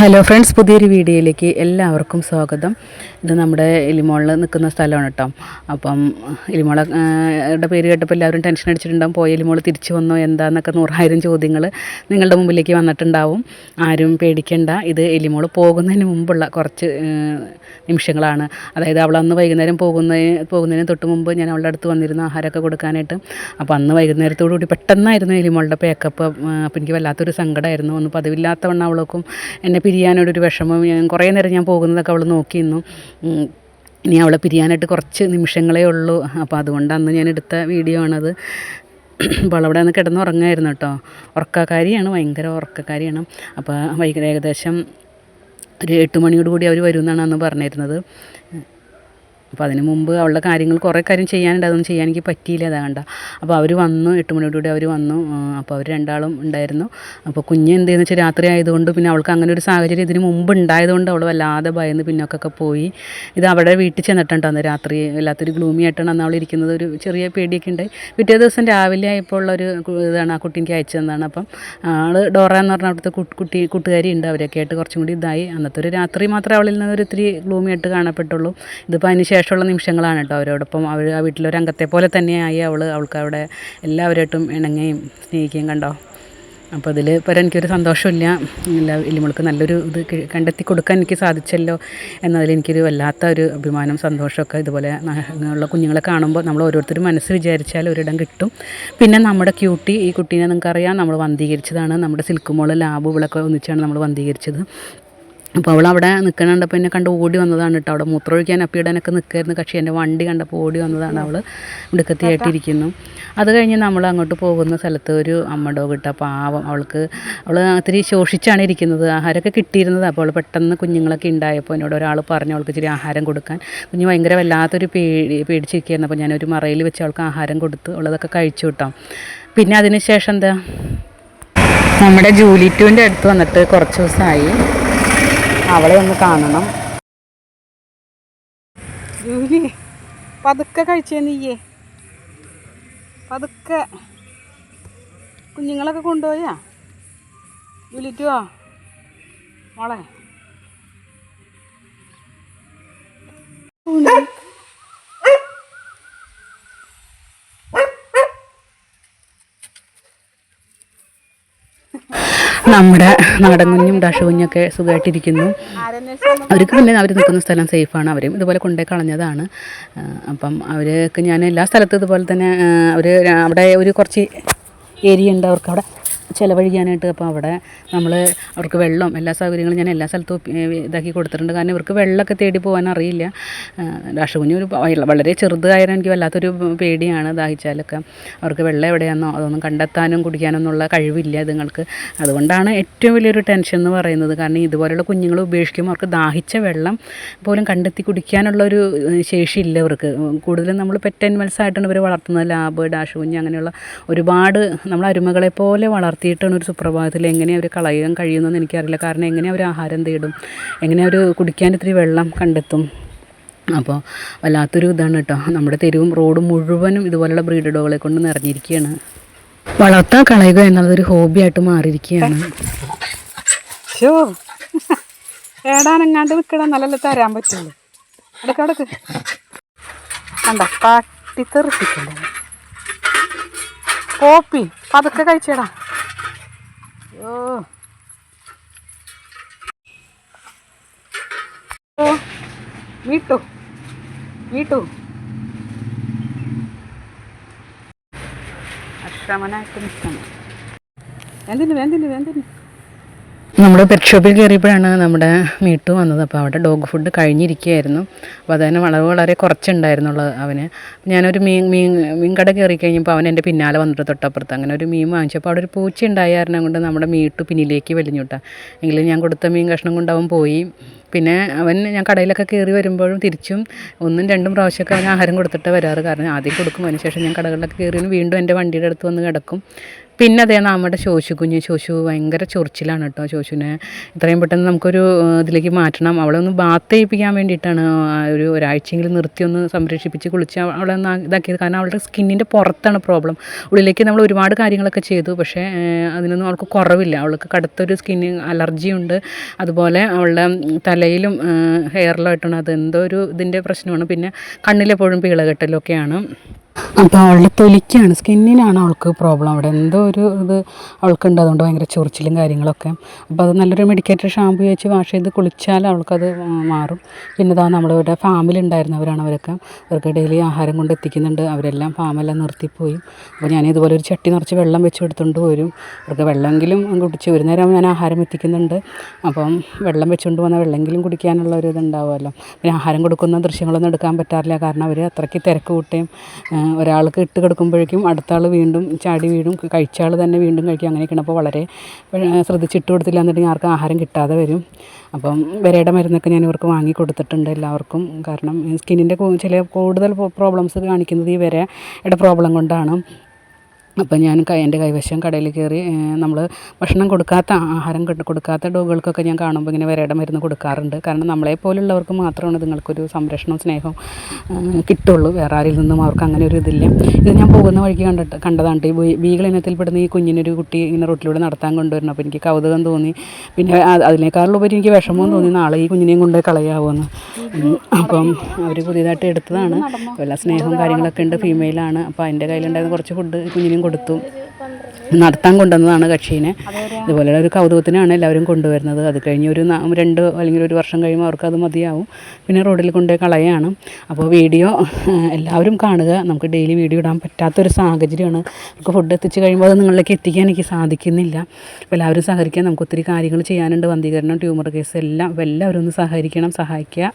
Hello friends പുതിയൊരു വീഡിയോയിലേക്ക് എല്ലാവർക്കും സ്വാഗതം. ഇത് നമ്മുടെ എലിമോളിൽ നിൽക്കുന്ന സ്ഥലമാണ് കേട്ടോ. അപ്പം എലിമോളയുടെ പേര് കേട്ടപ്പോൾ എല്ലാവരും ടെൻഷൻ അടിച്ചിട്ടുണ്ടാവും. പോയ എലിമോൾ തിരിച്ചു വന്നോ എന്താന്നൊക്കെ നൂറായിരം ചോദ്യങ്ങൾ നിങ്ങളുടെ മുമ്പിലേക്ക് വന്നിട്ടുണ്ടാവും. ആരും പേടിക്കേണ്ട. ഇത് എലിമോൾ പോകുന്നതിന് മുമ്പുള്ള കുറച്ച് നിമിഷങ്ങളാണ്. അതായത് അവൾ അന്ന് വൈകുന്നേരം പോകുന്നതിന് പോകുന്നതിന് തൊട്ട് മുമ്പ് ഞാൻ അവളുടെ അടുത്ത് വന്നിരുന്ന ആഹാരമൊക്കെ കൊടുക്കാനായിട്ട്. അപ്പോൾ അന്ന് വൈകുന്നേരത്തോടു കൂടി പെട്ടെന്നായിരുന്നു എലിമോളുടെ പേക്കപ്പ് അപ്പോൾ എനിക്ക് വല്ലാത്തൊരു സങ്കടമായിരുന്നു ഒന്ന് പതിവില്ലാത്തവണ്ണം അവൾക്കും എന്നെ പിരിയാനോടൊരു വിഷമം. ഞാൻ കുറേ നേരം ഞാൻ പോകുന്നതൊക്കെ അവൾ നോക്കി നിന്നു ഉം. ഇനി അവളെ പിരിയാനായിട്ട് കുറച്ച് നിമിഷങ്ങളേ ഉള്ളൂ. അപ്പോൾ അതുകൊണ്ട് അന്ന് ഞാൻ എടുത്ത വീഡിയോ ആണത്. അപ്പോൾ അവളവിടെ നിന്ന് കിടന്ന് ഉറങ്ങായിരുന്നു കേട്ടോ. ഉറക്കക്കാരിയാണ് ഭയങ്കര ഉറക്കക്കാരിയാണ്. അപ്പോൾ വൈകുന്നേരം ഏകദേശം ഒരു എട്ട് മണിയോടുകൂടി അവർ വരുമെന്നാണ് അന്ന് പറഞ്ഞിരുന്നത്. അപ്പോൾ അതിന് മുമ്പ് അവളുടെ കാര്യങ്ങൾ കുറേ കാര്യം ചെയ്യാനുണ്ട്. അതൊന്നും ചെയ്യാൻ എനിക്ക് പറ്റിയില്ല. അതാ കണ്ട. അപ്പോൾ അവർ വന്നു. എട്ട് മണിയോടുകൂടി അവർ വന്നു. അപ്പോൾ അവർ രണ്ടാളും ഉണ്ടായിരുന്നു. അപ്പോൾ കുഞ്ഞ് എന്തെന്ന് വെച്ചാൽ രാത്രി ആയതുകൊണ്ട് പിന്നെ അവൾക്ക് അങ്ങനെ ഒരു സാഹചര്യം ഇതിന് മുമ്പ് ഉണ്ടായതുകൊണ്ട് അവൾ വല്ലാതെ ഭയന്ന് പിന്നോക്കൊക്കെ പോയി. ഇത് അവിടെ വീട്ടിൽ ചെന്നിട്ടുണ്ടോ അന്ന് രാത്രി. വല്ലാത്തൊരു ഗ്ലൂമി ആയിട്ടാണ് അന്ന് അവൾ ഇരിക്കുന്നത്. ഒരു ചെറിയ പേടിയൊക്കെ ഉണ്ട് പിറ്റേ ദിവസം രാവിലെ ആയപ്പോൾ ഉള്ള ഒരു ഇതാണ് ആ കുട്ടി എനിക്ക് അയച്ചു അപ്പം ആൾ ഡോറ എന്ന് പറഞ്ഞ അവിടുത്തെ കുട്ടി കൂട്ടുകാരി ഉണ്ട്. അവരൊക്കെ ആയിട്ട് കുറച്ചും കൂടി ഇതായി. അന്നത്തെ ഒരു രാത്രി മാത്രമേ അവളിൽ നിന്ന് ഒരു ഇത്തിരി ഗ്ലൂമി ആയിട്ട് കാണപ്പെട്ടുള്ളൂ. ഇതിപ്പോൾ അതിന് ശേഷമുള്ള നിമിഷങ്ങളാണ് കേട്ടോ അവരോടൊപ്പം. അവർ ആ വീട്ടിലൊരു അംഗത്തെ പോലെ തന്നെയായി അവൾ അവൾക്ക് അവിടെ എല്ലാവരായിട്ടും ഇണങ്ങുകയും സ്നേഹിക്കുകയും കണ്ടോ? അപ്പോൾ അതിൽ പരം എനിക്കൊരു സന്തോഷമില്ല. എല്ലാ ഇല്ലിമുൾക്ക് നല്ലൊരു ഇത് കണ്ടെത്തി കൊടുക്കാൻ എനിക്ക് സാധിച്ചല്ലോ എന്നതിൽ എനിക്കൊരു വല്ലാത്ത ഒരു അഭിമാനം സന്തോഷമൊക്കെ ഇതുപോലെ ഉള്ള കുഞ്ഞുങ്ങളെ കാണുമ്പോൾ നമ്മൾ ഓരോരുത്തരും മനസ്സ് വിചാരിച്ചാൽ ഒരിടം കിട്ടും. പിന്നെ നമ്മുടെ ക്യൂട്ടി ഈ കുട്ടീനെ നിങ്ങൾക്കറിയാം നമ്മൾ വന്ധീകരിച്ചതാണ്. നമ്മുടെ സിൽക്ക് മോൾ ലാബ് ഇവളൊക്കെ ഒന്നിച്ചാണ് നമ്മൾ വന്ധീകരിച്ചത്. അപ്പോൾ അവൾ അവിടെ നിൽക്കണ കണ്ടപ്പോൾ എന്നെ കണ്ട് ഓടി വന്നതാണ് കേട്ടോ അവിടെ മൂത്രമൊഴിക്കാൻ അപ്പിയിടാനൊക്കെ നിൽക്കായിരുന്നു പക്ഷേ എന്റെ വണ്ടി കണ്ടപ്പോൾ ഓടി വന്നതാണ് അവൾ ഇടുക്കത്തിയായിട്ടിരിക്കുന്നു അത് കഴിഞ്ഞ് നമ്മൾ അങ്ങോട്ട് പോകുന്ന സ്ഥലത്ത് ഒരു അമ്മ ഡോഗ് ഇട്ട പാവം അവൾക്ക്. അവൾ ഒത്തിരി ശോഷിച്ചാണ് ഇരിക്കുന്നത്. ആഹാരമൊക്കെ കിട്ടിയിരുന്നത്. അപ്പോൾ അവൾ പെട്ടെന്ന് കുഞ്ഞുങ്ങളൊക്കെ ഉണ്ടായപ്പോൾ എന്നോട് ഒരാൾ പറഞ്ഞു അവൾക്ക് ഇച്ചിരി ആഹാരം കൊടുക്കാൻ. കുഞ്ഞ് ഭയങ്കര വല്ലാത്തൊരു പേടി പേടിച്ചിരിക്കുകയായിരുന്നു. അപ്പോൾ ഞാനൊരു മറയിൽ വെച്ച് അവൾക്ക് ആഹാരം കൊടുത്ത് അവളതൊക്കെ കഴിച്ചു കിട്ടാം പിന്നെ അതിന് ശേഷം എന്താ? നമ്മുടെ ജൂലി ടൂവിന്റെ അടുത്ത് വന്നിട്ട് കുറച്ച് ദിവസമായി അവളെ ഒന്ന് കാണണം. പതുക്കെ കഴിച്ചേ നീയേ. പതുക്കെ. കുഞ്ഞുങ്ങളൊക്കെ കൊണ്ടുപോയാ? ജൂലിറ്റുവോ മോളെ? നമ്മുടെ നാടൻ കുഞ്ഞും ഡാഷ് കുഞ്ഞൊക്കെ സുഖമായിട്ടിരിക്കുന്നു? അവർക്ക് പിന്നെ അവർ നിൽക്കുന്ന സ്ഥലം സേഫാണ് അവരും. ഇതുപോലെ കൊണ്ടേ കളഞ്ഞതാണ്. അപ്പം അവർക്ക് ഞാൻ എല്ലാ സ്ഥലത്തും ഇതുപോലെ തന്നെ അവർ അവിടെ ഒരു കുറച്ച് ഏരിയ ഉണ്ട് അവർക്ക് അവിടെ ചിലവഴിക്കാനായിട്ട് അപ്പോൾ അവിടെ നമ്മൾ അവർക്ക് വെള്ളം എല്ലാ സൗകര്യങ്ങളും ഞാൻ എല്ലാ സ്ഥലത്തും ഇതാക്കി കൊടുത്തിട്ടുണ്ട്. കാരണം ഇവർക്ക് വെള്ളമൊക്കെ തേടി പോകാൻ അറിയില്ല. രാഷ്ട്രകുഞ്ഞ് ഒരു വളരെ ചെറുതായാലും എനിക്ക് വല്ലാത്തൊരു പേടിയാണ് ദാഹിച്ചാലൊക്കെ. അവർക്ക് വെള്ളം എവിടെയാണെന്നോ അതൊന്നും കണ്ടെത്താനും കുടിക്കാനൊന്നുള്ള കഴിവില്ല ഇതുങ്ങൾക്ക്. അതുകൊണ്ടാണ് ഏറ്റവും വലിയൊരു ടെൻഷൻ എന്ന് പറയുന്നത്. കാരണം ഇതുപോലെയുള്ള കുഞ്ഞുങ്ങൾ ഉപേക്ഷിക്കുമ്പോൾ അവർക്ക് ദാഹിച്ച വെള്ളം പോലും കണ്ടെത്തി കുടിക്കാനുള്ള ഒരു ശേഷിയില്ല ഇവർക്ക്. കൂടുതലും നമ്മൾ പെറ്റ് അനിമൽസ് ആയിട്ടാണ് ഇവർ വളർത്തുന്നത്. ലാബ് ഡാഷ് കുഞ്ഞ് അങ്ങനെയുള്ള ഒരുപാട് നമ്മൾ അരുമകളെ പോലെ വളർത്തിയിട്ടാണ് ഒരു സുപ്രഭാതത്തിൽ എങ്ങനെ അവർ കളയാൻ കഴിയുന്നതെന്ന് എനിക്കറിയില്ല. കാരണം എങ്ങനെ അവർ ആഹാരം തേടും എങ്ങനെ അവർ കുടിക്കാൻ ഇത്തിരി വെള്ളം കണ്ടെത്തും. അപ്പോൾ വല്ലാത്തൊരു ഇതാണ് കേട്ടോ. നമ്മുടെ തെരുവും റോഡും മുഴുവനും ഇതുപോലെയുള്ള ബ്രീഡ് ഡോഗുകളെ കൊണ്ട് നിറഞ്ഞിരിക്കുകയാണ്. വളർത്താൻ കളയുക എന്നുള്ളതൊരു ഹോബിയായിട്ട് മാറിയിരിക്കുകയാണ്. ഏടാനെങ്ങാണ്ട് നിൽക്കണം നല്ല തരാൻ പറ്റുള്ളൂ. കോപ്പി പതുക്കെ കഴിച്ചേടാ. ഓ മീട്ടു മീട്ടു വീട്ടു. അശ്രമനായിട്ട് നിൽക്കണം. എന്തിന് എന്തിന് എന്തിന് നമ്മുടെ പെറ്റ് ഷോപ്പിൽ കയറിയപ്പോഴാണ് നമ്മുടെ മീട്ടു വന്നത്. അപ്പോൾ അവിടെ ഡോഗ് ഫുഡ് കഴിഞ്ഞിരിക്കുകയായിരുന്നു. അപ്പോൾ അതിന് വളരെ വളരെ കുറച്ചുണ്ടായിരുന്നുള്ളത് അവന്. ഞാനൊരു മീൻ മീൻ മീൻ കട കയറി കഴിഞ്ഞപ്പോൾ അവൻ എന്റെ പിന്നാലെ വന്നിട്ട് തൊട്ടപ്പുറത്ത് അങ്ങനെ ഒരു മീൻ വാങ്ങിച്ചപ്പോൾ അവിടെ ഒരു പൂച്ച ഉണ്ടായിരുന്നു കൊണ്ട് നമ്മുടെ മീട്ടു പിന്നിലേക്ക് വലിഞ്ഞുട്ടാ എങ്കിലും ഞാൻ കൊടുത്ത മീൻ കഷ്ണം കൊണ്ട് അവൻ പോയി. പിന്നെ അവൻ ഞാൻ കടയിലൊക്കെ കയറി വരുമ്പോഴും തിരിച്ചും ഒന്നും രണ്ടും പ്രാവശ്യമൊക്കെ അവൻ ആഹാരം കൊടുത്തിട്ട് വരാറ്. കാരണം ആദ്യം കൊടുക്കും. അതിനുശേഷം ഞാൻ കടകളിലൊക്കെ കയറി വീണ്ടും എന്റെ വണ്ടിയുടെ അടുത്ത് വന്ന് കിടക്കും. പിന്നെ അതേ നമ്മുടെ ശോശു കുഞ്ഞ്. ശോശു ഭയങ്കര ചൊറിച്ചിലാണ് കേട്ടോ ശോശുവിനെ. ഇത്രയും പെട്ടെന്ന് നമുക്കൊരു ഇതിലേക്ക് മാറ്റണം. അവളെ ഒന്ന് ബാത്ത് ചെയ്യിപ്പിക്കാൻ വേണ്ടിയിട്ടാണ് ഒരു ഒരാഴ്ചയെങ്കിലും നിർത്തി ഒന്ന് സംരക്ഷിപ്പിച്ച് കുളിച്ച് അവളെ ഒന്ന് ഇതാക്കിയത്. കാരണം അവളുടെ സ്കിന്നിന്റെ പുറത്താണ് പ്രോബ്ലം. ഉള്ളിലേക്ക് നമ്മൾ ഒരുപാട് കാര്യങ്ങളൊക്കെ ചെയ്തു. പക്ഷേ അതിനൊന്നും അവൾക്ക് കുറവില്ല. അവൾക്ക് കടുത്തൊരു സ്കിന്ന് അലർജിയുണ്ട് അതുപോലെ അവളുടെ തലയിലും ഹെയറിലായിട്ടാണ് അത് എന്തോ ഒരു ഇതിന്റെ പ്രശ്നമാണ്. പിന്നെ കണ്ണിലെപ്പോഴും പീളകെട്ടലൊക്കെയാണ്. അപ്പോൾ അവളുടെ തൊലിക്കാണ് സ്കിന്നിനാണ് അവൾക്ക് പ്രോബ്ലം അവിടെ എന്തോ ഒരു ഇത് അവൾക്കുണ്ട് അതുകൊണ്ട് ഭയങ്കര ചൊറിച്ചിലും കാര്യങ്ങളൊക്കെ. അപ്പോൾ അത് നല്ലൊരു മെഡിക്കേറ്റഡ് ഷാമ്പു വെച്ച് വാഷ് ചെയ്ത് കുളിച്ചാൽ അവൾക്കത് മാറും. പിന്നെ ഇതാ നമ്മളിവിടെ ഫാമിലുണ്ടായിരുന്നവരാണ് അവരൊക്കെ. അവർക്ക് ഡെയിലി ആഹാരം കൊണ്ട് എത്തിക്കുന്നുണ്ട്. അവരെല്ലാം ഫാമെല്ലാം നിർത്തിപ്പോയി. അപ്പോൾ ഞാൻ ഇതുപോലെ ഒരു ചട്ടി നിറച്ച് വെള്ളം വെച്ച് എടുത്തുകൊണ്ട് വരും അവർക്ക് വെള്ളമെങ്കിലും കുടിച്ച് ഒരു നേരം ഞാൻ ആഹാരം എത്തിക്കുന്നുണ്ട്. അപ്പം വെള്ളം വെച്ചുകൊണ്ട് വന്ന വെള്ളമെങ്കിലും കുടിക്കാനുള്ള ഒരു ഇതുണ്ടാവുമല്ലോ. പിന്നെ ആഹാരം കൊടുക്കുന്ന ദൃശ്യങ്ങളൊന്നും എടുക്കാൻ പറ്റാറില്ല. കാരണം അവർ അത്രയ്ക്ക് തിരക്ക് കൂട്ടുകയും ഒരാൾക്ക് ഇട്ട് കൊടുക്കുമ്പോഴേക്കും അടുത്ത ആൾ വീണ്ടും ചാടി വീഴും കഴിച്ച ആൾ തന്നെ വീണ്ടും കഴിക്കും അങ്ങനെയൊക്കെയാണ്. അപ്പോൾ വളരെ ശ്രദ്ധിച്ച് ഇട്ട് കൊടുത്തില്ല എന്നുണ്ടെങ്കിൽ ആർക്കും ആഹാരം കിട്ടാതെ വരും. അപ്പം വിരയുടെ മരുന്നൊക്കെ ഞാൻ ഇവർക്ക് വാങ്ങി കൊടുത്തിട്ടുണ്ട് എല്ലാവർക്കും. കാരണം സ്കിന്നിന്റെ ചില കൂടുതൽ പ്രോബ്ലംസ് കാണിക്കുന്നത് ഈ വിരയുടെ പ്രോബ്ലം കൊണ്ടാണ്. അപ്പം ഞാൻ എന്റെ കൈവശം കടയിൽ കയറി നമ്മൾ ഭക്ഷണം കൊടുക്കാത്ത ആഹാരം കൊടുക്കാത്ത ഡോഗുകൾക്കൊക്കെ ഞാൻ കാണുമ്പോൾ ഇങ്ങനെ വിരയുടെ മരുന്ന് കൊടുക്കാറുണ്ട്. കാരണം നമ്മളെ പോലുള്ളവർക്ക് മാത്രമാണ് ഇതുങ്ങൾക്കൊരു സംരക്ഷണവും സ്നേഹവും കിട്ടുള്ളൂ. വേറെ ആരിൽ നിന്നും അവർക്ക് അങ്ങനെ ഒരു ഇതില്ല. ഇത് ഞാൻ പോകുന്ന വഴിക്ക് കണ്ടിട്ട് കണ്ടതാണ് ഈ ബീഗൾ ഇനത്തിൽപ്പെടുന്ന ഈ കുഞ്ഞിനൊരു കുട്ടി ഇങ്ങനെ റോട്ടിലൂടെ നടത്താൻ കൊണ്ടുവരണം. അപ്പോൾ എനിക്ക് കൗതുകം തോന്നി. പിന്നെ അതിനേക്കാളുപരി എനിക്ക് വിഷമവും തോന്നി. നാളെ ഈ കുഞ്ഞിനെയും കൊണ്ട് കളയാവുമെന്ന്. അപ്പം അവർ പുതിയതായിട്ട് എടുത്തതാണ്. എല്ലാ സ്നേഹവും കാര്യങ്ങളൊക്കെ ഉണ്ട്. ഫീമെയിലാണ്. അപ്പോൾ അതിന്റെ കയ്യിലുണ്ടായിരുന്ന കുറച്ച് ഫുഡ് കുഞ്ഞിനും കൊടുത്തു. നടത്താൻ കൊണ്ടുവന്നതാണ് കക്ഷീനെ. ഇതുപോലെ ഒരു കൗതുകത്തിനാണ് എല്ലാവരും കൊണ്ടുവരുന്നത്. അത് കഴിഞ്ഞ് ഒരു രണ്ട് അല്ലെങ്കിൽ ഒരു വർഷം കഴിയുമ്പോൾ അവർക്ക് അത് മതിയാവും. പിന്നെ റോഡിൽ കൊണ്ടുപോയി കളയാണ്. അപ്പോൾ വീഡിയോ എല്ലാവരും കാണുക. നമുക്ക് ഡെയിലി വീഡിയോ ഇടാൻ പറ്റാത്തൊരു സാഹചര്യമാണ്. നമുക്ക് ഫുഡ് എത്തിച്ച് കഴിയുമ്പോൾ അത് നിങ്ങളിലേക്ക് എത്തിക്കാൻ എനിക്ക് സാധിക്കുന്നില്ല. അപ്പോൾ എല്ലാവരും സഹകരിക്കാൻ നമുക്ക് ഒത്തിരി കാര്യങ്ങൾ ചെയ്യാനുണ്ട്. വന്ധീകരണം ട്യൂമർ കേസ് എല്ലാം. എല്ലാവരും ഒന്ന് സഹകരിക്കണം സഹായിക്കുക.